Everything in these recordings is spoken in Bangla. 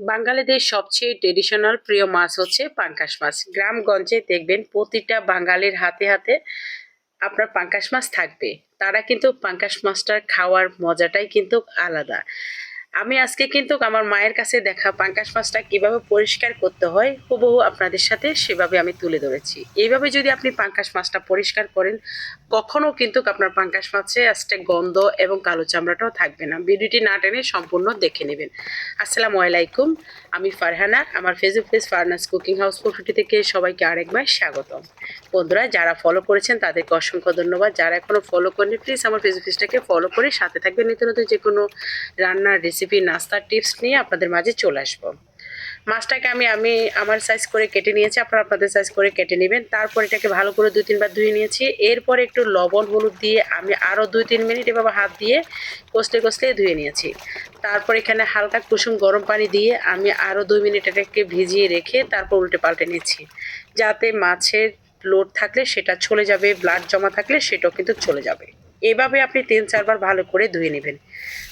বাঙালিদের সবচেয়ে ট্রেডিশনাল প্রিয় মাছ হচ্ছে পাঙ্কাশ মাছ। গ্রামগঞ্জে দেখবেন প্রতিটা বাঙালির হাতে হাতে আপনার পাঙ্কাশ মাছ থাকবে। তারা কিন্তু পাঙ্কাশ মাছটার খাওয়ার মজাটাই কিন্তু আলাদা। আমি আজকে কিন্তু আমার মায়ের কাছে দেখা পাঙ্কাশ মাছটা কীভাবে পরিষ্কার করতে হয়, হুবহু আপনাদের সাথে সেভাবে আমি তুলে ধরেছি। এইভাবে যদি আপনি পাঙ্কাশ মাছটা পরিষ্কার করেন, কখনো কিন্তু আপনার পাঙ্কাশ মাছে আজকে গন্ধ এবং কালো চামড়াটাও থাকবে না। ভিডিওটি না টেনে সম্পূর্ণ দেখে নেবেন। আসসালামু আলাইকুম, আমি ফারহানা, আমার Facebook page Farnas cooking house প্রফিটি থেকে সবাইকে আরেকবার স্বাগতম। বন্ধুরা, যারা ফলো করেছেন, তাদেরকে অসংখ্য ধন্যবাদ। যারা এখনও ফলো করেনি প্লিজ আমার ফেসবুক পেজটাকে ফলো করে সাথে থাকবেন। নিত্য নতুন যে কোনো রান্নার রেসিপি নাস্তার টিপস নিয়ে আপনাদের মাঝে চলে আসব। মাছটাকে আমি আমি আমার সাইজ করে কেটে নিয়েছি, আপনারা আপনাদের সাইজ করে কেটে নেবেন। তারপর এটাকে ভালো করে দুই, তিনবার ধুয়ে নিয়েছি। এরপরে একটু লবণ, হলুদ দিয়ে আমি আরও দুই, তিন মিনিট এভাবে হাত দিয়ে কষলে কষলে ধুয়ে নিয়েছি। তারপর এখানে হালকা কুসুম গরম পানি দিয়ে আমি আরও দুই মিনিট এটাকে ভিজিয়ে রেখে তারপর উল্টে পাল্টে নিয়েছি যাতে মাছের লোড থাকলে সেটা চলে যাবে ব্লাড জমা থাকলে সেটাও কিন্তু চলে যাবে। এভাবে আপনি তিন চারবার ভালো করে ধুয়ে নেবেন।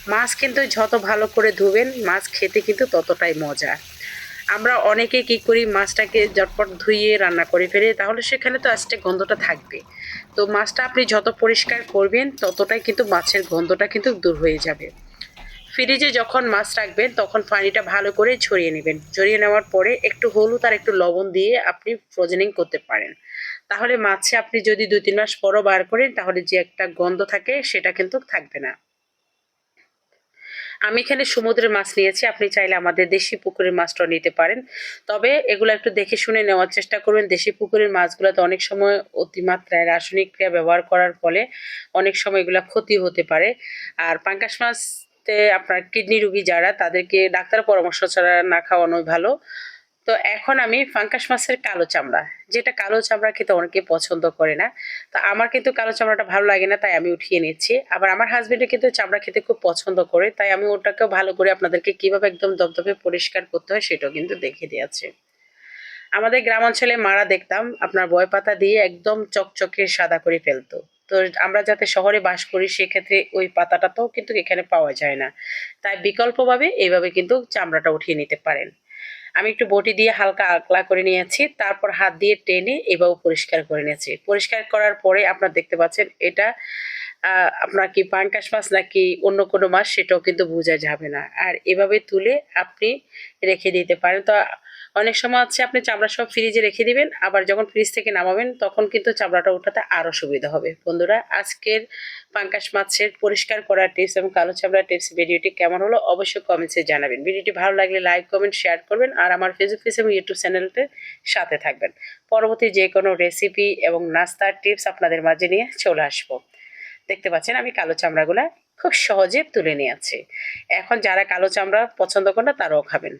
মাছ কিন্তু যত ভালো করে ধুবেন, মাছ খেতে কিন্তু ততটাই মজা। আমরা অনেকে কি করি, মাছটাকে জটপট ধুয়ে রান্না করে ফেলি, তাহলে সেখানে তো আজকে গন্ধটা থাকবে। তো মাছটা আপনি যত পরিষ্কার করবেন, ততটাই কিন্তু মাছের গন্ধটা কিন্তু দূর হয়ে যাবে। ফ্রিজে যখন মাছ রাখবেন, তখন পানিটা ভালো করে ছড়িয়ে নেবেন। ছড়িয়ে নেওয়ার পরে একটু হলুদ আর একটু লবণ দিয়ে আপনি ফ্রোজেনিং করতে পারেন। তাহলে মাছে আপনি যদি দুই তিন মাস পরও বার করেন, তাহলে যে একটা গন্ধ থাকে সেটা কিন্তু থাকবে না। আমি এখানে সমুদ্রের মাছ নিয়েছি, আপনি চাইলে আমাদের দেশি পুকুরের মাছটাও নিতে পারেন। তবে এগুলো একটু দেখে শুনে নেওয়ার চেষ্টা করবেন। দেশি পুকুরের মাছগুলোতে অনেক সময় অতিমাত্রায় রাসায়নিক ক্রিয়া ব্যবহার করার ফলে অনেক সময় এগুলো ক্ষতি হতে পারে। আর পাঙ্কাশ মাছতে আপনার কিডনি রুগী যারা, তাদেরকে ডাক্তার পরামর্শ ছাড়া না খাওয়ানোই ভালো। তো এখন আমি ফাঙ্কাস মাছের কালো চামড়া। যেটা কালো চামড়া খেতে অনেকে পছন্দ করে না। তো আমার কিন্তু কালো চামড়াটা ভালো লাগে না, তাই আমি উঠিয়ে নিচ্ছি। আবার আমার হাজবেন্ডে কিন্তু চামড়া খেতে খুব পছন্দ করে, তাই আমি ওটাকেও ভালো করে আপনাদেরকে কীভাবে একদম দপদপে পরিষ্কার করতে হয় সেটাও কিন্তু দেখে দিয়েছে। আমাদের গ্রাম অঞ্চলে মারা দেখতাম, আপনার বয় পাতা দিয়ে একদম চকচকে সাদা করে ফেলতো। তো আমরা যাতে শহরে বাস করি, সেক্ষেত্রে ওই পাতাটাতেও কিন্তু এখানে পাওয়া যায় না। তাই বিকল্পভাবে এইভাবে কিন্তু চামড়াটা উঠিয়ে নিতে পারেন। আমি একটু বটি দিয়ে হালকা আগলা করে নিয়েছি, তারপর হাত দিয়ে টেনে এভাবে পরিষ্কার করে নিয়েছি। পরিষ্কার করার পরে আপনারা দেখতে পাচ্ছেন এটা আপনার কি পাঙ্কাশ মাছ নাকি অন্য কোনো মাছ সেটাও কিন্তু বোঝা যাবে না। আর এভাবে তুলে আপনি রেখে দিতে পারেন। তো অনেক সময় হচ্ছে আপনি চামড়া সব ফ্রিজে রেখে দিবেন, আবার যখন ফ্রিজ থেকে নামাবেন তখন কিন্তু চামড়াটা ওঠাতে আরও সুবিধা হবে। বন্ধুরা, আজকের পাঙ্কাশ মাছের পরিষ্কার করার টিপস এবং কালো চামড়ার টিপস ভিডিওটি কেমন হলো অবশ্যই কমেন্টসে জানাবেন। ভিডিওটি ভালো লাগলে লাইক কমেন্ট শেয়ার করবেন আর আমার ফেসবুক পেজ এবং ইউটিউব চ্যানেলতে সাথে থাকবেন। পরবর্তী যে কোনো রেসিপি এবং নাস্তার টিপস আপনাদের মাঝে নিয়ে চলে আসব। দেখতে পাচ্ছেন আমি কালো চামড়াগুলা খুব সহজে তুলে নিয়ে নিয়েছি এখন যারা কালো চামড়া পছন্দ করেন না তারাও খাবেন।